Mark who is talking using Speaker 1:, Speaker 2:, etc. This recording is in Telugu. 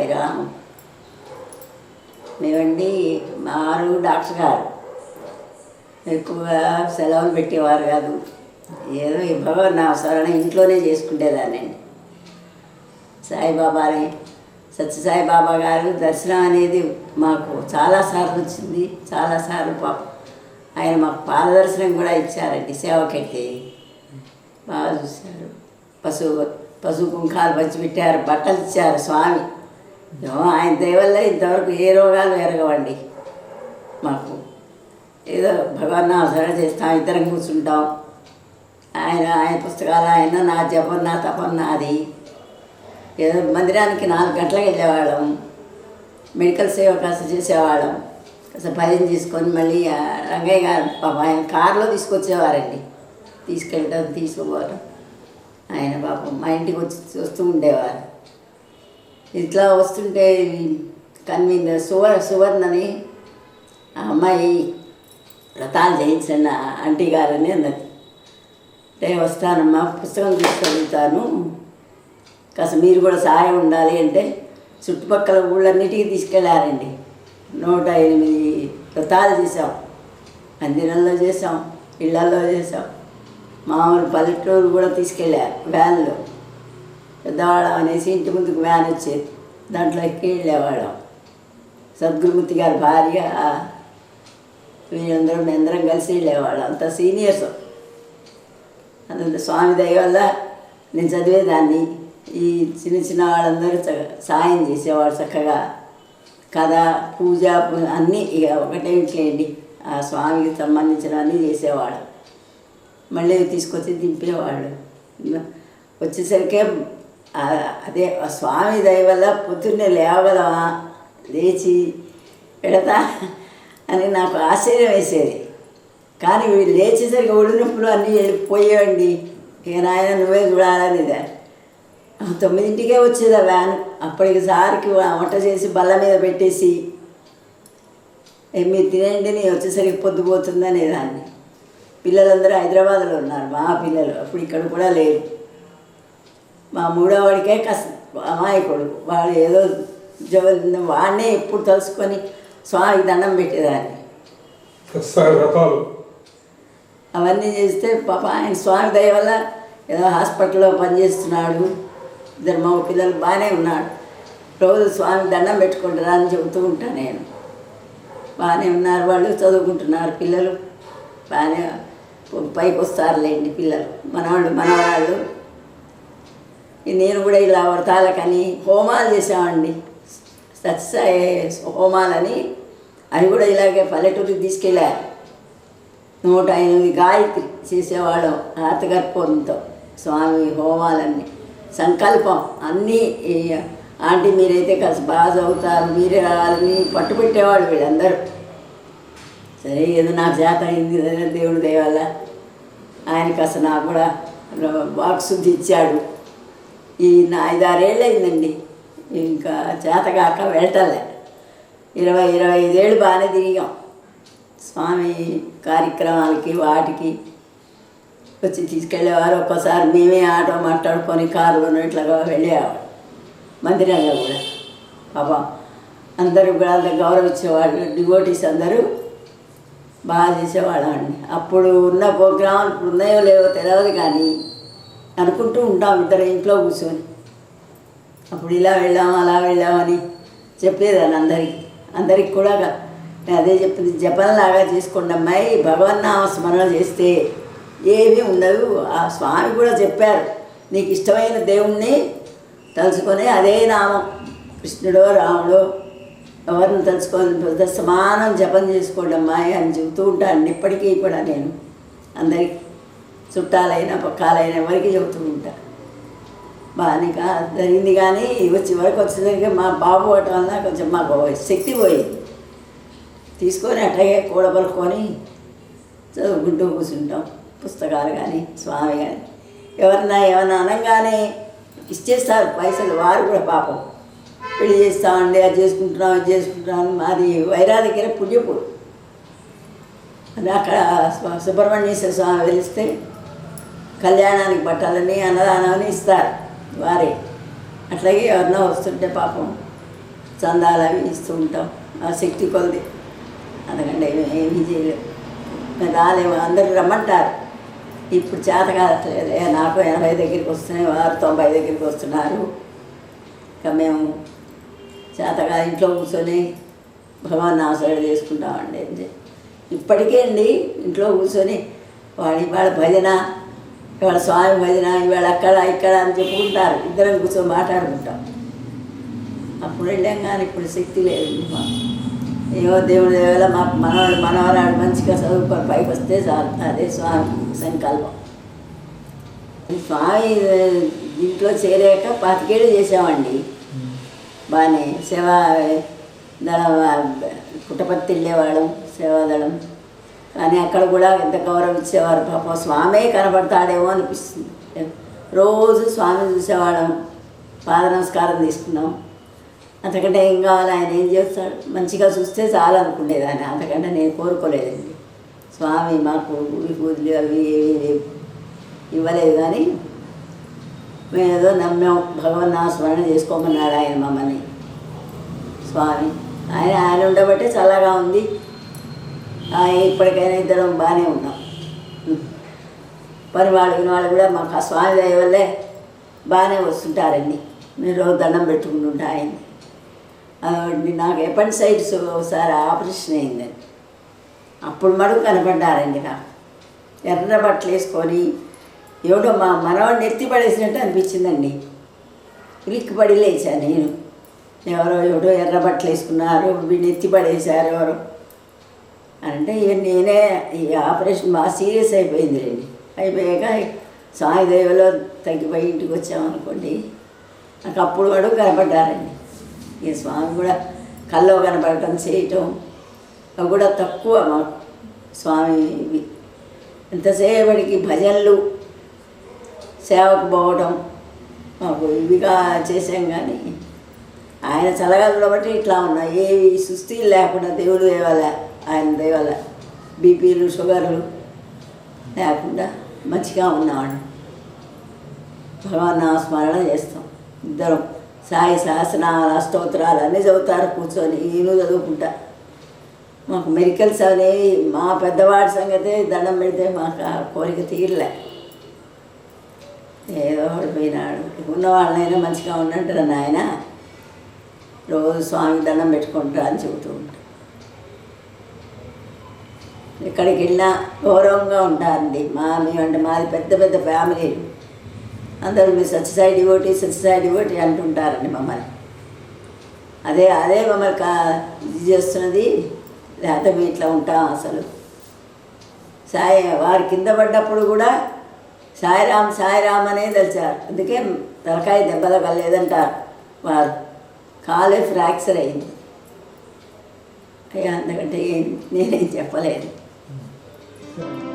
Speaker 1: సాయిరామ్ మేమండి మారు డాక్టర్ గారు. ఎక్కువగా సెలవులు పెట్టేవారు కాదు. ఏదో ఇవ్వగా భగవన్ నా స్మరణ ఇంట్లోనే చేసుకునేదానండి సాయిబాబాని సత్యసాయిబాబా గారు దర్శనం అనేది మాకు చాలాసార్లు వచ్చింది. చాలాసార్లు పాపం ఆయన మాకు పాదదర్శనం కూడా ఇచ్చారండి సేవకెట్టి బాగా చూశారు. పశువు పశువు కుంకాలు పంచి పెట్టారు బట్టలు ఇచ్చారు స్వామి. ఆయన దయవల్ల ఇంతవరకు ఏ రోగాలు ఎరగవండి. మాకు ఏదో భగవాన్ నామస్మరణ చేస్తాం ఇద్దరం కూర్చుంటాం. ఆయన ఆయన పుస్తకాలు ఆయన నా జపం నా తపం నాది. ఏదో మందిరానికి నాలుగు గంటలకు వెళ్ళేవాళ్ళం. మెడికల్ సేవ కాస్త చేసేవాళ్ళం. కాస్త భజన తీసుకొని మళ్ళీ రంగయ్య గారు పాపం ఆయన కారులో తీసుకొచ్చేవారండి. తీసుకెళ్ళటం తీసుకుపోవటం. ఆయన పాపం మా ఇంటికి వచ్చి చూస్తూ ఉండేవారు. ఇట్లా వస్తుంటే కన్వీనర్ సువర్ సువర్ణని ఆ అమ్మాయి వ్రతాలు చేయించిన ఆంటీ గారని అన్నది. రే వస్తానమ్మా పుస్తకం తీసుకెళ్తాను. కాస్త మీరు కూడా సహాయం ఉండాలి అంటే చుట్టుపక్కల ఊళ్ళన్నిటికీ తీసుకెళ్ళారండి నూట ఎనిమిది వ్రతాలు చేసాం మందిరంలో చేసాం ఇళ్ళల్లో చేసాం మామూలు పల్లెటూరు కూడా తీసుకెళ్ళారు వ్యాన్లో. పెద్దవాళ్ళం అనేసి ఇంటి ముందుకు వ్యాన్ వచ్చేది. దాంట్లో ఎక్కి వెళ్ళేవాళ్ళం. సద్గురుమూర్తి గారి భార్య వీళ్ళందరం మేమందరం కలిసి వెళ్ళేవాళ్ళం. అంత సీనియర్స్. అందులో స్వామి దయ వల్ల నేను చదివేదాన్ని ఈ చిన్న చిన్న వాళ్ళందరూ చ- సాయం చేసేవాడు చక్కగా. కథ పూజ అన్నీ ఇక ఒకటే ఇంట్లేండి ఆ స్వామికి సంబంధించినవన్నీ చేసేవాడు మళ్ళీ తీసుకొచ్చి దింపేవాళ్ళు. వచ్చేసరికి అదే స్వామి దయ వల్ల పొద్దున్నే లేవలవా లేచి పెడతా అని నాకు ఆశ్చర్యం వేసేది. కానీ లేచేసరికి ఒడినప్పుడు అన్నీ వెళ్ళిపోయేవండి ఇక నాయన నువ్వే చూడాలనేదా తొమ్మిదింటికే వచ్చేది ఆ వ్యాన్. అప్పటికి సార్కి వంట చేసి బల్ల మీద పెట్టేసి మీరు తినండి నేను వచ్చేసరికి పొద్దుపోతుంది అనేదాన్ని పిల్లలందరూ హైదరాబాద్లో ఉన్నారు మా పిల్లలు. అప్పుడు ఇక్కడ కూడా లేరు. మా మూడోవాడికే కష్ట అమాయకుడు. వాడు ఏదో జవ వాడినే ఎప్పుడు తలుసుకొని స్వామికి దండం పెట్టేదాన్ని. అవన్నీ చేస్తే పాప ఆయన స్వామి దయ వల్ల ఏదో హాస్పిటల్లో పనిచేస్తున్నాడు. ఇద్దరు మగ పిల్లలు బాగానే ఉన్నాడు రోజు స్వామి దండం పెట్టుకుంటారా అని చెబుతూ ఉంటాను నేను. బాగానే ఉన్నారు వాళ్ళు చదువుకుంటున్నారు పిల్లలు. బాగానే పైకి వస్తారులేండి పిల్లలు. మనవాళ్ళు మనవాళ్ళు నేను కూడా ఇలా వ్రతాలకని హోమాలు చేసామండి సత్సాయి హోమాలని అవి కూడా ఇలాగే పల్లెటూరికి తీసుకెళ్ళారు. నూట ఎనిమిది గాయత్రి చేసేవాళ్ళం ఆర్తగర్భంతో స్వామి హోమాలన్నీ. సంకల్పం అన్నీ ఆంటీ మీరైతే కాస్త బాగా చదువుతారు మీరే రావాలని పట్టుబెట్టేవాళ్ళు వీళ్ళందరూ. సరే ఏదో నాకు చేత అయింది దేవుడి దయ ఆయన కాస్త నాకు కూడా బాక్స్ ఇచ్చాడు. ఈ ఐదారేళ్ళు అయిందండి ఇంకా చేతగాక వెళ్ళటలే. ఇరవై ఇరవై ఐదేళ్ళు బాగానే తిరిగాం. స్వామి కార్యక్రమాలకి వాటికి వచ్చి తీసుకెళ్ళేవారు. ఒక్కోసారి మేమే ఆటో మాట్లాడుకొని కారులోనూ ఇట్లాగా వెళ్ళేవాడు మందిరంలో కూడా. పాపం అందరూ కూడా అంత గౌరవించేవాళ్ళు డివోటీస్ అందరూ బాగా చేసేవాళ్ళం అండి అప్పుడు ఉన్న ప్రోగ్రాములు ఇప్పుడు ఉన్నాయో లేవో తెలియదు కానీ అనుకుంటూ ఉంటాం ఇద్దరు ఇంట్లో కూర్చొని. అప్పుడు ఇలా వెళ్ళాం అలా వెళ్ళామని చెప్పేదాన్ని అందరికి. అందరికి కూడా నేను అదే చెప్పింది జపంలాగా చేసుకోండి అమ్మాయి భగవన్నామ స్మరణ చేస్తే ఏమీ ఉండదు. ఆ స్వామి కూడా చెప్పారు నీకు ఇష్టమైన దేవుణ్ణి తలుచుకొని అదే నామం. కృష్ణుడో రాముడో ఎవరిని తలుచుకొని సమానం జపం చేసుకోండి అమ్మాయి అని చెబుతూ ఉంటాను ఇప్పటికీ కూడా నేను అందరికీ. చుట్టాలైనా పక్కాలైనా ఎవరికి చెబుతూ ఉంటా. బాగానే కా జరిగింది కానీ వచ్చి వరకు వచ్చేసరికి మా బాబు అవటం వల్ల కొంచెం మాకు శక్తి పోయింది. తీసుకొని అట్లాగే కూడబలుకొని చదువుకుంటూ కూర్చుంటాం. పుస్తకాలు కానీ స్వామి కానీ ఎవరన్నా ఏమన్నా అనగానే ఇచ్చేస్తారు పైసలు వారు కూడా పాపం. పెళ్ళి చేస్తామండి అది చేసుకుంటున్నాం అది చేసుకుంటున్నాం మాది వైరా దగ్గర పుణ్యపూర్ అది అక్కడ సుబ్రహ్మణ్యేశ్వర స్వామి వెలిస్తే కళ్యాణానికి బట్టలని అన్నదానం అని ఇస్తారు వారే. అట్లాగే ఎవరన్నా వస్తుంటే పాపం చందాలు అవి ఇస్తూ ఉంటాం. ఆ శక్తి కొలది. అందుకంటే ఏమీ- ఏమీ చేయలేము మేము రాలేము. అందరూ రమ్మంటారు. ఇప్పుడు చేత కాదట్లేదు. నాకు ఎనభై దగ్గరికి వస్తున్నాయి. వారు తొంభై దగ్గరికి వస్తున్నారు. ఇక మేము చేతగా ఇంట్లో కూర్చొని భగవాన్ ఆశ్రయం చేసుకుంటామండి. ఇప్పటికే అండి ఇంట్లో కూర్చొని వాడి వాళ్ళ భజన ఇవాళ స్వామి భజన ఇవాళ అక్కడ ఇక్కడ అని చెప్పుకుంటారు. ఇద్దరం కూర్చొని మాట్లాడుకుంటాం. అప్పుడు వెళ్ళాం కానీ ఇప్పుడు శక్తి లేదు. ఏవో దేవుడి దేవాల మాకు మనవాడు మనవరాడు మంచిగా చదువుకొని పైకి వస్తే చాలు. అదే స్వామి సంకల్పం. స్వామి ఇంట్లో చేరాక పాతికేళ్ళు చేసామండి బాగానే సేవ దళం పుట్టపర్తి వెళ్ళేవాళ్ళం సేవాదళం. కానీ అక్కడ కూడా ఎంత గౌరవం ఇచ్చేవారు పాపం. స్వామే కనబడతాడేమో అనిపిస్తుంది. రోజు స్వామి చూసేవాళ్ళం. పాద నమస్కారం తీసుకున్నాం. అంతకంటే ఏం కావాలి? ఆయన ఏం చేస్తాడు? మంచిగా చూస్తే చాలా అనుకునేదాన్ని అంతకంటే నేను కోరుకోలేదండి. స్వామి మాకు పూజలు అవి ఏవి ఇవ్వలేదు కానీ మేము ఏదో నమ్మాం. భగవన్ స్మరణ చేసుకోమన్నాడు ఆయన మమ్మల్ని. స్వామి. ఆయన ఆయన ఉండబట్టే చల్లగా ఉంది. ఇప్పటికైనా ఇద్దరం బాగానే ఉన్నాం. పని వాళ్ళు వాళ్ళు కూడా మాకు ఆ స్వామి దయ వల్లే బాగానే వస్తుంటారండి. మీరు దండం పెట్టుకుంటుంటా ఆయన్ని. అదొకటి నాకు ఎపెండిసైడ్స్ ఒకసారి ఆపరేషన్ అయిందండి. అప్పుడు మడుగు కనపడ్డారండి నాకు. ఎర్ర బట్టలు వేసుకొని ఏమిటో మా మనవాడిని ఎత్తి పడేసినట్టు అనిపించిందండి. ఉలిక్కి పడి నేను. ఎవరో ఎవరో ఎర్ర బట్టలు వేసుకున్నారు వీడిని ఎత్తి పడేశారు ఎవరో. అంటే ఇక నేనే ఈ ఆపరేషన్ బాగా సీరియస్ అయిపోయింది రండి. అయిపోయాక సాయిదేవిలో తగ్గిపోయి ఇంటికి వచ్చామనుకోండి నాకు అప్పుడు కూడా కనపడ్డారండి. ఈ స్వామి కూడా కల్లో కనపడటం చేయటం అవి కూడా తక్కువ మాకు స్వామి ఎంతసేపటికి భజనలు సేవకు పోవడం మాకు ఇవిగా చేసాం కానీ ఆయన చల్లగా కాబట్టి ఇట్లా ఉన్నాయి. ఏవి సుస్థి లేకుండా దేవుడు దేవాల ఆయన దేవాల బీపీలు షుగర్లు లేకుండా మంచిగా ఉన్నవాడు. భగవాన్ స్మరణ చేస్తాం. ఇద్దరం సాయి సహస్రనామాల స్తోత్రాలు అన్నీ చదువుతారు కూర్చొని నేను చదువుకుంటా. మాకు మెడికల్స్ అనేవి మా పెద్దవాడి సంగతే దండం పెడితే మాకు ఆ కోరిక తీరలే. ఏదో పోయినాడు. ఉన్నవాళ్ళనైనా మంచిగా ఉండంటారు నాయన? రోజు స్వామి దండం పెట్టుకుంటా అని చెబుతూ ఉంటాను ఎక్కడికి వెళ్ళినా గౌరవంగా ఉంటారండి. మా మేమంటే మాది పెద్ద పెద్ద ఫ్యామిలీలు అందరూ మీరు సత్యసాయి డివోటి సత్యసాయి డివోటి అంటుంటారండి మమ్మల్ని. అదే అదే మమ్మల్ని కా ఇది చేస్తున్నది. లేకపోతే మేము ఇట్లా ఉంటాం అసలు. సాయి వారి కింద పడ్డప్పుడు కూడా సాయిరామ్ సాయిరామ్ అనే తెలిసారు. అందుకే తలకాయ దెబ్బలు కలలేదంటారు వారు. కాలే ఫ్రాక్చర్ అయింది. అయ్యా అందుకంటే ఏం నేనేం చెప్పలేదు. Thank you.